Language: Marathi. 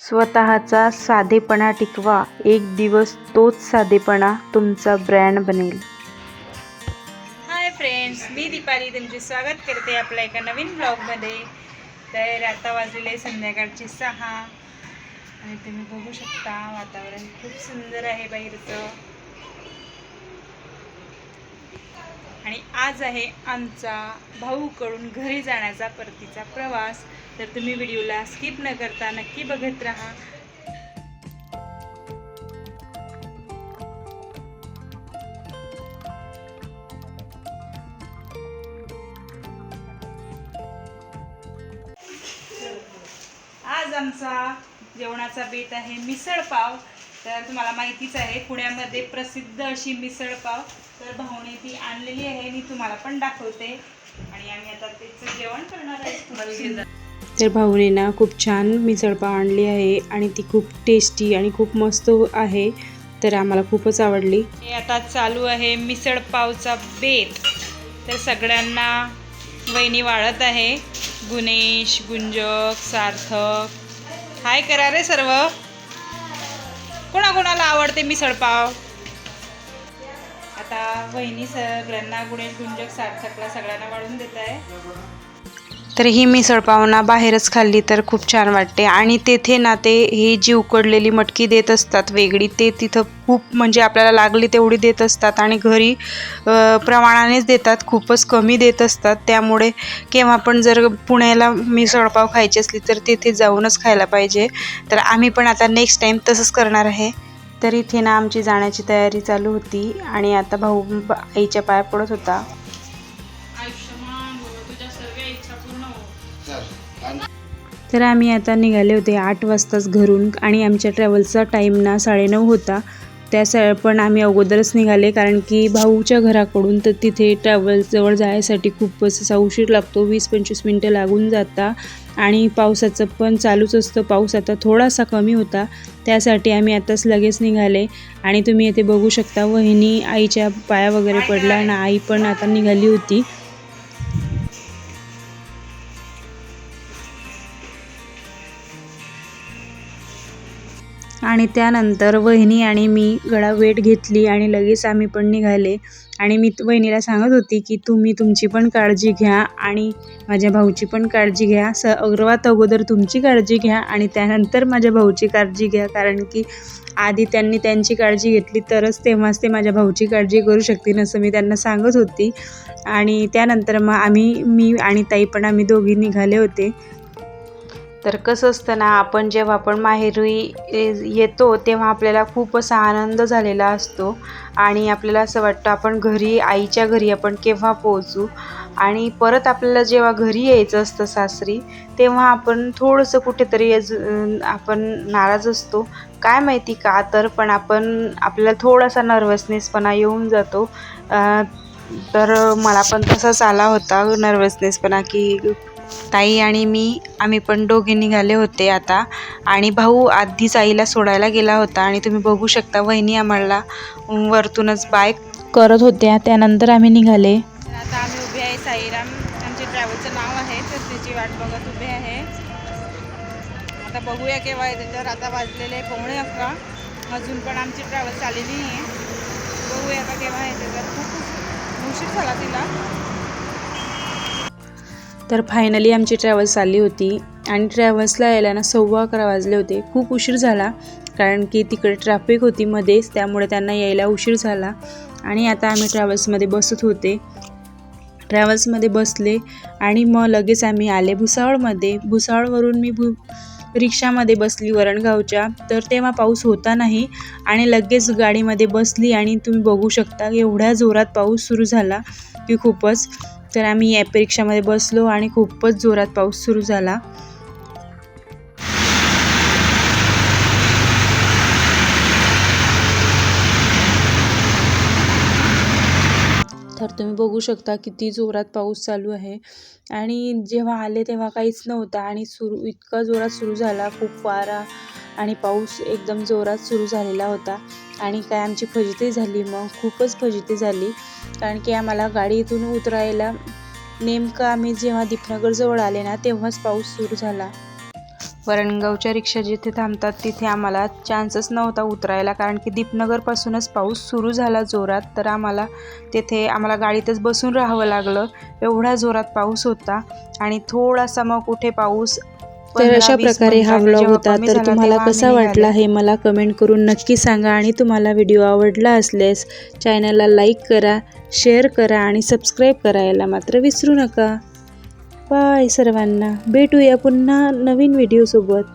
स्वतःचा साधेपणा टिकवा. एक दिवस तोच साधेपणा तुमचा ब्रँड बनेल. हाय फ्रेंड्स मी दीपाली. तुमचे स्वागत करते आपल्या एका नवीन ब्लॉगमध्ये तर आता वाजलेले संध्याकाळचे सहा. आणि तुम्ही बघू शकता वातावरण खूप सुंदर आहे बाहेरचं. आणि आज आहे आमचा भाऊकडून घरी जाण्याचा परतीचा प्रवास. तर तुम्ही व्हिडिओला स्किप न करता नक्की बघत राहा. आज आमचा जेवणाचा बेत आहे मिसळ पाव. तर तुम्हाला माहितीच आहे पुण्यामध्ये प्रसिद्ध अशी मिसळ पाव. तर भाऊने ती आणलेली आहे मी तुम्हाला पण दाखवते. आणि आम्ही आता त्याचं जेवण करणार आहे तर भाऊने ना खूप छान मिसळपाव आणली आहे आणि ती खूप टेस्टी आणि खूप मस्त आहे. तर आम्हाला खूपच आवडली. आता चालू आहे मिसळपावचा बेत. तर सगळ्यांना वहिनी वाढत आहे. गुणेश गुंजक सार्थक. हाय करा रे सर्व. कोणाकोणाला आवडते मिसळपाव आता वहिनी सगळ्यांना गुणेश गुंजक सार्थकला सगळ्यांना वाढून देत आहे. तर ही मिसळपाव ना बाहेरच खाल्ली तर खूप छान वाटते. आणि तेथे ना ते ही जी उकडलेली मटकी देत असतात वेगळी. ते तिथं खूप म्हणजे आपल्याला लागली तेवढी देत असतात आणि घरी प्रमाणानेच देतात खूपच कमी देत असतात. त्यामुळे केव्हा पण जर पुण्याला मिसळपाव खायची असली तर तिथे जाऊनच खायला पाहिजे. तर आम्ही पण आता नेक्स्ट टाईम तसंच करणार आहे. तर इथे ना आमची जाण्याची तयारी चालू होती आणि आता भाऊ आईच्या पाया पडत होता. सर्व इच्छा पूर्ण हो तर आम्ही आता निघाले होते आठ वाजताच घरून आणि आमच्या ट्रॅव्हलचा टाईम ना साडेनऊ होता. त्या स पण आम्ही अगोदरच निघाले कारण की भाऊच्या घराकडून तर तिथे ट्रॅव्हल्सजवळ जायसाठी खूपच असा उशीर लागतो. वीस पंचवीस मिनटं लागून जाता आणि पावसाचं पण चालूच असतं. पाऊस आता थोडासा कमी होता. त्यासाठी आम्ही आताच लगेच निघाले आणि तुम्ही येथे बघू शकता वहिनी आईच्या पाया वगैरे पडला आणि आई पण आता निघाली होती. आणि त्यानंतर वहिनी आणि मी गळा वेट घेतली आणि लगेच आम्ही पण निघाले. आणि मी वहिनीला सांगत होती की तुम्ही तुमची पण काळजी घ्या आणि माझ्या भाऊची पण काळजी घ्या. स सर्वात अगोदर तुमची काळजी घ्या आणि त्यानंतर माझ्या भाऊची काळजी घ्या. कारण की आधी त्यांनी त्यांची काळजी घेतली तरच तेव्हाच ते माझ्या भाऊची काळजी करू शकतील असं मी त्यांना सांगत होती. आणि त्यानंतर मग आम्ही मी आणि ताई पण आम्ही दोघी निघाले होते. तर कसं असतं ना आपण जेव्हा आपण माहेरी येतो तेव्हा आपल्याला खूप असा आनंद झालेला असतो. आणि आपल्याला असं वाटतं आपण घरी आईच्या घरी आपण केव्हा पोहोचू? आणि परत आपल्याला जेव्हा घरी यायचं असतं सासरी तेव्हा आपण थोडंसं कुठेतरी आपण नाराज असतो. काय माहिती का तर पण आपण आपल्याला थोडासा नर्वसनेसपणा येऊन जातो. तर मला पण तसाच आला होता नर्वसनेसपणा की ताई आणि मी आम्ही पण दोघे निघाले होते आता. आणि भाऊ आधीच आईला सोडायला गेला होता आणि तुम्ही बघू शकता वहिनी आम्हाला वरतूनच बाय. करत होत्या त्यानंतर आम्ही निघाले. आता आम्ही उभे आहे साईराम आमचे ट्रॅव्हलचं नाव आहे तर त्याची वाट बघत उभे आहे. आता बघूया केव्हा येते तर आता वाजलेले पावणे अकरा. अजून पण आमची ट्रॅव्हल्स आलेली नाही आहे बघूया आता केव्हा येते तर खूप उशीर झाला तिला. तर फायनली आमची ट्रॅव्हल्स आली होती. आणि ट्रॅव्हल्सला यायला ना सव्वा अकरा वाजले होते. खूप उशीर झाला. कारण की तिकडे ट्रॅफिक होती मध्येच. त्यामुळे त्यांना यायला उशीर झाला. आणि आता आम्ही ट्रॅव्हल्समध्ये बसत होते. ट्रॅव्हल्समध्ये बसले. आणि मग लगेच आम्ही आले भुसावळमध्ये. भुसावळवरून मी भु रिक्षामध्ये बसली वरणगावच्या. तर तेव्हा पाऊस होता नाही. आणि लगेच गाडीमध्ये बसली. आणि तुम्ही बघू शकता एवढ्या जोरात पाऊस सुरू झाला की खूपच. तर आम्ही या रिक्षामध्ये बसलो आणि खूपच जोरात पाऊस सुरू झाला. तर तुम्ही बघू शकता किती जोरात पाऊस चालू आहे. आणि जेव्हा आले तेव्हा काहीच नव्हतं आणि सुरू इतका जोरात सुरू झाला. खूप वारा आणि पाऊस एकदम जोरात सुरू झालेला होता. आणि काय आमची फजिती झाली मग खूपच फजिती झाली. कारण की आम्हाला गाडीतून उतरायला नेमकं आम्ही जेव्हा दीपनगरजवळ आले ना तेव्हाच पाऊस सुरू झाला. वरणगावच्या रिक्षा जिथे थांबतात तिथे आम्हाला चान्सच नव्हता उतरायला. कारण की दीपनगरपासूनच पाऊस सुरू झाला जोरात. तर आम्हाला तेथे आम्हाला गाडीतच बसून राहावं लागलं. एवढा जोरात पाऊस होता. आणि थोडासा मग कुठे पाऊस तर अशा 15-20 प्रकारे हा व्लॉग होता तर तुम्हाला कसा वाटला. हे मला कमेंट करून नक्की सांगा आणि तुम्हाला व्हिडिओ आवडला असल्यास चॅनलला लाईक करा शेअर करा आणि सबस्क्राईब करायला मात्र विसरू नका. बाय सर्वांना. भेटूया पुन्हा नवीन व्हिडिओसोबत